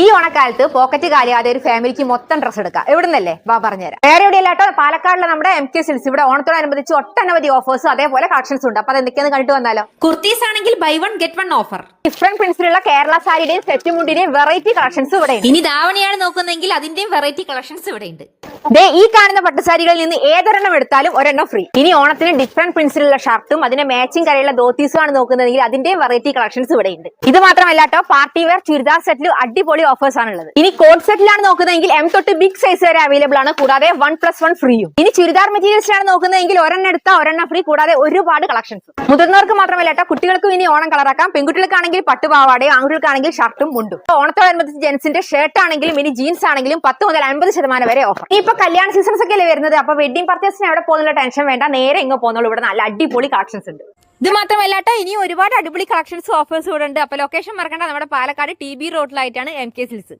ഈ ഓണക്കാലത്ത് പോക്കറ്റ് കാലിയാതെ ഒരു ഫാമിലിക്ക് മൊത്തം ഡ്രസ് എടുക്കാം. എവിടുന്നല്ലേ? വാ പറഞ്ഞുതരാം. വേറെ എവിടെയല്ലാട്ടോ പാലക്കാടിലെ നമ്മുടെ എം കെ സിൽസ് ഇവിടെ ഓണത്തോടനുബന്ധിച്ച് ഒട്ടനവധി ഓഫേഴ്സ് അതേപോലെ കളക്ഷൻസ് ഉണ്ട്. അപ്പൊ അത് എന്തൊക്കെയാന്ന് കണ്ടിട്ട് വന്നാലോ? കുർത്തീസ് ആണെങ്കിൽ buy one get one offer different പ്രിന്റ്സിലുള്ള Kerala സാരിയുടെയും സെറ്റ് മുണ്ടിന്റെയും വെറൈറ്റി കളക്ഷൻസ് ഇവിടെ ഉണ്ട്. ഇനി ധാവണിയാണ് നോക്കുന്നതെങ്കിൽ അതിന്റെയും വെറൈറ്റി കളക്ഷൻസ് ഇവിടെ ഉണ്ട്. ദേ ഈ കാണുന്ന പട്ടുസാരികളിൽ നിന്ന് ഏതൊരെണ്ണം എടുത്താലും ഒരെണ്ണം ഫ്രീ ഇനി ഓണത്തിന് ഡിഫറെന്റ് പ്രിന്റ്സിലുള്ള ഷർട്ടും അതിന്റെ മാച്ചിങ് കരയുള്ള ധോത്തീസും ആണ് നോക്കുന്നതെങ്കിൽ അതിന്റെയും വെറൈറ്റി കളക്ഷൻസ് ഇവിടെ ഉണ്ട്. ഇത് മാത്രമല്ല കേട്ടോ പാർട്ടി വെയർ ചുരിദാർ സെറ്റിലും അടിപൊളി ഓഫേഴ്സ് ആണുള്ളത് ഇനി കോട്ട് സെറ്റിലാണ് നോക്കുന്നതെങ്കിൽ എം തൊട്ട് ബിഗ് സൈസ് വരെ അവൈലബിൾ ആണ് കൂടാതെ വൺ പ്ലസ് വൺ ഫ്രീയും ഇനി ചുരിദാർ മെറ്റീരിയൽസിലാണ് നോക്കുന്നതെങ്കിൽ ഒരെണ്ണം എടുത്താൽ ഒരെണ്ണം ഫ്രീ കൂടാതെ ഒരുപാട് കളക്ഷൻസ് മുതിർന്നവർക്ക് മാത്രമല്ല കേട്ടോ കുട്ടികൾക്കും ഇനി ഓണം കളറാക്കാം പെൺകുട്ടികൾക്കാണെങ്കിൽ പട്ടുപാവാടയും ആൺകുട്ടികൾക്കാണെങ്കിൽ ഷർട്ടും മുണ്ടും. ഓണത്തോടനുബന്ധിച്ച് ജെൻസിന്റെ ഷർട്ട് ആണെങ്കിലും ഇനി ജീൻസ് ആണെങ്കിലും പത്ത് മുതൽ അൻപത് ശതമാനം വരെ ഓഫർ ഇപ്പൊ കല്യാണ സീസൺസ് ഒക്കെ അല്ലേ വരുന്നത്? അപ്പൊ വെഡിങ് പർച്ചേസിന് അവിടെ പോകുന്നുള്ള ടെൻഷൻ വേണ്ട. നേരെ ഇങ്ങ് പോകുന്നുള്ളൂ ഇവിടെ നല്ല അടിപൊളി കളക്ഷൻസ് ഉണ്ട്. ഇത് മാത്രമല്ല ഇനി ഒരുപാട് അടിപൊളി കളക്ഷൻസ് ഓഫേഴ്സ് ഇവിടെ ഉണ്ട്. അപ്പൊ ലൊക്കേഷൻ മറക്കണ്ട. നമ്മുടെ പാലക്കാട് ടി ബി റോഡിലായിട്ടാണ് എം കെ സിൽസ്